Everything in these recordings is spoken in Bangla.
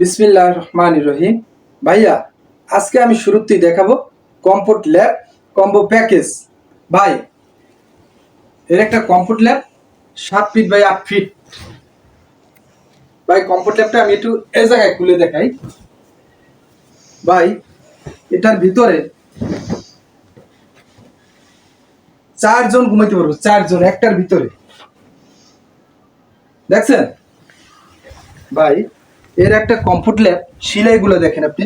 বিসমিল্লাহ রহমান রহিম ভাইয়া, আজকে আমি শুরুতেই দেখাবো কম্পোর্ট ল্যাব কম্বো প্যাকেজ ভাই, এর একটা কম্পোর্ট ল্যাব সাত ফিট বাই আট ফিট ভাই কম্পোর্ট ল্যাবটা আমি একটু এ জায়গায় খুলে দেখাই। ভাই, এটার ভিতরে চারজন ঘুমাইতে পারব, চারজন, একটার ভিতরে। দেখছেন? ভাই এর একটা কমফোর্ট ল্যাব সিলাইগুলো দেখেন আপনি।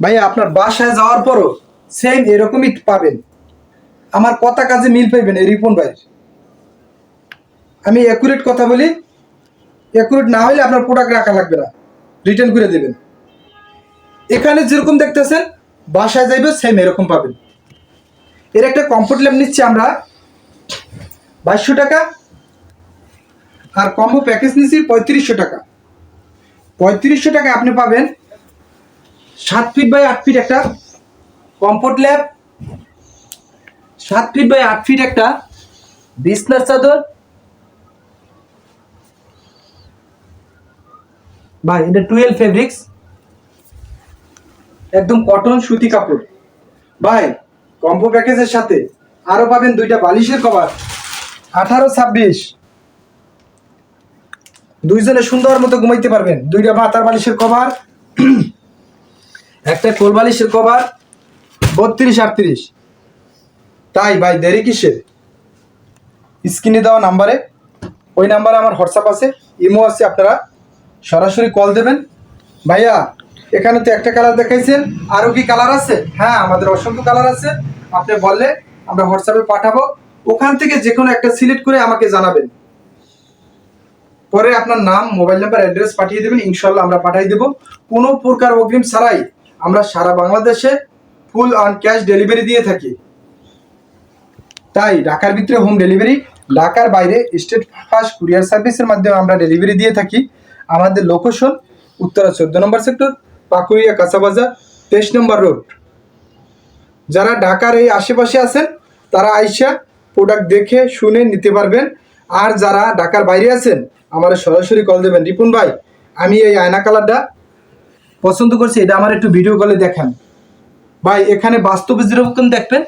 ভাই, আপনার বাসায় যাওয়ার পরও সেম এরকমই পাবেন। আমার কথা কাজে মিল পাইবেন এই রিপন ভাই। আমি অ্যাকুরেট কথা বলি অ্যাকুরেট না হলে আপনার প্রোডাক্ট রাখা লাগবে না। রিটার্ন করে দেবেন। এখানে যেরকম দেখতেছেন, বাসায় যাইবে সেম এরকম পাবেন। এর একটা কমফোর্ট ল্যাব নিচ্ছি আমরা। বাইশশো টাকা আর কম্বো প্যাকেজ নিচ্ছি পঁয়ত্রিশশো টাকা। পঁয়ত্রিশশো টাকা আপনি পাবেন সাত ফিট বাই আট ফিট একটা কমফোর্ট ল্যাব সাত ফিট বাই আট ফিট একটা বিছনার চাদর। ভাই, এটা টুয়েলভ ফেব্রিক্স একদম কটন সুতি কাপড়। ভাই কম্বো প্যাকেজের সাথে আরও পাবেন দুইটা বালিশের কভার আঠারো ছাব্বিশ। দুইজনে সুন্দর মতো ঘুমাইতে পারবেন। দুইটা মাথার বালিশের কভার। একটা কোল বালিশের কভার, বত্রিশ আটত্রিশ। তাই ভাই, দেরি কিসের? স্ক্রিনে দেওয়া নাম্বারে, ওই নাম্বারে আমার হোয়াটসঅ্যাপ আছে, ইমো আছে, আপনারা সরাসরি কল দেবেন। ভাইয়া, এখানে তো একটা কালার দেখাইছেন। আরও কি কালার আছে? হ্যাঁ আমাদের অসংখ্য কালার আছে। আপনি বললে আমরা হোয়াটসঅ্যাপে পাঠাবো। ওখান থেকে যে কোনো একটা সিলেক্ট করে আমাকে জানাবেন। পরে আপনার নাম, মোবাইল নাম্বার, অ্যাড্রেস পাঠিয়ে দেবেন ইনশাল্লাহ আমরা পাঠিয়ে দেবো। কোনো প্রকার অগ্রিম ছাড়াই আমরা সারা বাংলাদেশে ফুল অন ক্যাশ ডেলিভারি দিয়ে থাকি। তাই ঢাকার ভিতরে হোম ডেলিভারি, ঢাকার বাইরে স্টেট ফাস্ট কুরিয়ার সার্ভিসের মাধ্যমে আমরা ডেলিভারি দিয়ে থাকি। আমাদের লোকেশন উত্তরা চোদ্দ নম্বর সেক্টর, পাকুড়িয়া কাঁচাবাজার, তেইশ নম্বর রোড। যারা ঢাকার এই আশেপাশে আছেন, তারা আইসা প্রোডাক্ট দেখে, শুনে নিতে পারবেন। আর যারা ঢাকার বাইরে আছেন, আমার সরাসরি কল দেবেন। রিপুন ভাই, আমি এই আয়না কালারটা পছন্দ করছি, এটা আমার একটু ভিডিও কলে দেখান। ভাই, এখানে বাস্তবে যেরকম দেখবেন,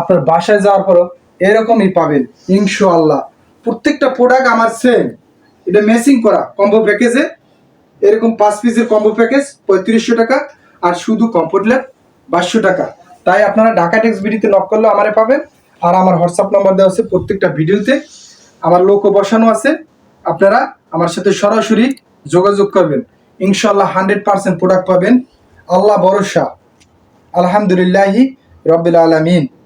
আপনার বাসায় যাওয়ার পরও এরকমই পাবেন, ইনশাআল্লাহ। প্রত্যেকটা প্রোডাক্ট আমার সেম এটা মেসিং করা কম্বো প্যাকেজে এরকম পাঁচ পিসের কম্বো প্যাকেজ পঁয়ত্রিশশো টাকা, আর শুধু কমফোর্ট ল্যাব বাইশশো টাকা। তাই আপনারা ঢাকা টেক্স ভিডিওতে নক করলেও আমারে পাবেন, আর আমার হোয়াটসঅ্যাপ নাম্বার দেওয়া আছে প্রত্যেকটা ভিডিওতে আমার লোকও বসানো আছে। আপনারা আমার সাথে সরাসরি যোগাযোগ করবেন। ইনশাল্লাহ হান্ড্রেড পার্সেন্ট প্রোডাক্ট পাবেন। আল্লাহ ভরসা। আলহামদুলিল্লাহি রবিল আলমিন।